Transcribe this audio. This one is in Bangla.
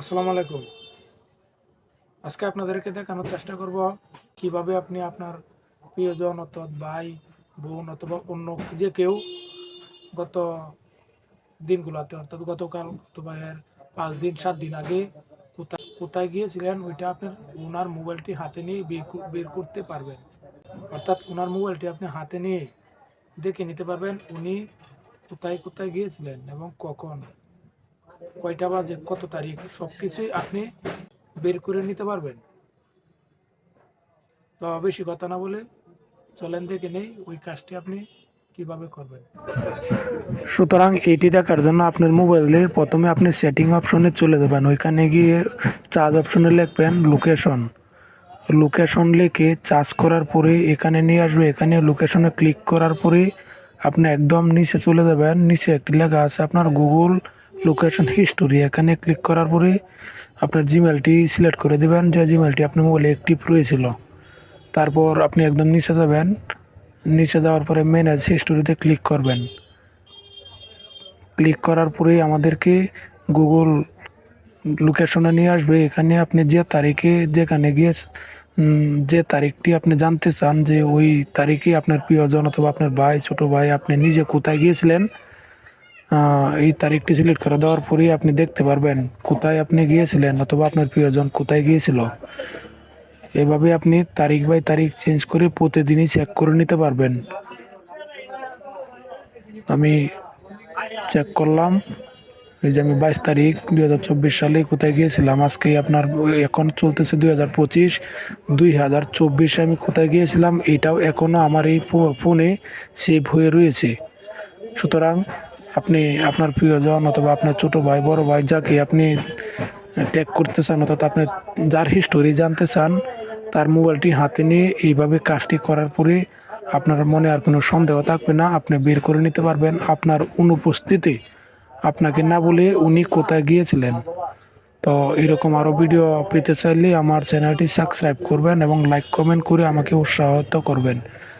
আসসালামু আলাইকুম। আজকে আপনাদেরকে দেখানোর চেষ্টা করব কীভাবে আপনি আপনার প্রিয়জন অর্থাৎ ভাই, বোন অথবা অন্য যে কেউ গত দিনগুলোতে, অর্থাৎ গতকাল অথবা এর পাঁচ দিন, সাত দিন আগে কোথায় কোথায় গিয়েছিলেন, ওইটা আপনার ওনার মোবাইলটি হাতে নিয়ে বের বের করতে পারবেন। অর্থাৎ ওনার মোবাইলটি আপনি হাতে নিয়ে দেখে নিতে পারবেন উনি কোথায় কোথায় গিয়েছিলেন এবং কখন। কয়টা বাজে, কত তারিখ সব কিছুই আপনি বের করে নিতে পারবেন। তো বেশি কথা না বলে চলেন দেখে নেই ওই কাজটি আপনি কীভাবে করবেন। সুতরাং এটি দেখার জন্য আপনার মোবাইল মোবাইলে প্রথমে আপনি সেটিং অপশনে চলে যাবেন। ওইখানে গিয়ে চার্জ অপশনে লিখবেন লোকেশন। লোকেশন লিখে চার্জ করার পরে এখানে নিয়ে আসবে। এখানে লোকেশনে ক্লিক করার পরে আপনি একদম নিচে চলে যাবেন। নিচে একটি লেখা আছে আপনার গুগল লোকেশন হিস্টোরি এখানে ক্লিক করার পরে আপনার জিমেলটি সিলেক্ট করে দেবেন। যে জিমেলটি আপনার মোবাইলে অ্যাক্টিভ রয়েছিল। তারপর আপনি একদম নিচে যাবেন। নিচে যাওয়ার পরে ম্যানেজ হিস্টোরিতে ক্লিক করবেন। ক্লিক করার পরেই আমাদেরকে গুগল লোকেশনে নিয়ে আসবে। এখানে আপনি যে তারিখে যেখানে গিয়ে যে তারিখটি আপনি জানতে চান যে ওই তারিখে আপনার প্রিয়জন অথবা আপনার ভাই, ছোট ভাই আপনি নিজে কোথায় গিয়েছিলেন এই তারিখটি সিলেক্ট করে দেওয়ার পরেই আপনি দেখতে পারবেন কোথায় আপনি গিয়েছিলেন অথবা আপনার প্রিয়জন কোথায় গিয়েছিল। এভাবে আপনি তারিখ বাই তারিখ চেঞ্জ করে প্রতিদিনই চেক করে নিতে পারবেন। আমি চেক করলাম, এই যে আমি বাইশ তারিখ দুই হাজার চব্বিশ সালে কোথায় গিয়েছিলাম আজকে আপনার এখন চলতেছে দুই হাজার পঁচিশ, দুই হাজার চব্বিশে আমি কোথায় গিয়েছিলাম, এটাও এখনও আমার এই ফোনে সেভ হয়ে রয়েছে। সুতরাং আপনি আপনার প্রিয়জন অথবা আপনার ছোট ভাই, বড় ভাই, যাকে আপনি ট্যাগ করতে চান অর্থাৎ আপনি যার হিস্টোরি জানতে চান, তার মোবাইলটি হাতে নিয়ে এইভাবে কাজটি করার পরে আপনার মনে আর কোনো সন্দেহ থাকবে না, আপনি বের করে নিতে পারবেন। আপনার অনুপস্থিতি আপনাকে না বলে উনি কোথায় গিয়েছিলেন। তো এরকম আরও ভিডিও পেতে চাইলে আমার চ্যানেলটি সাবস্ক্রাইব করবেন এবং লাইক কমেন্ট করে আমাকে উৎসাহিত করবেন।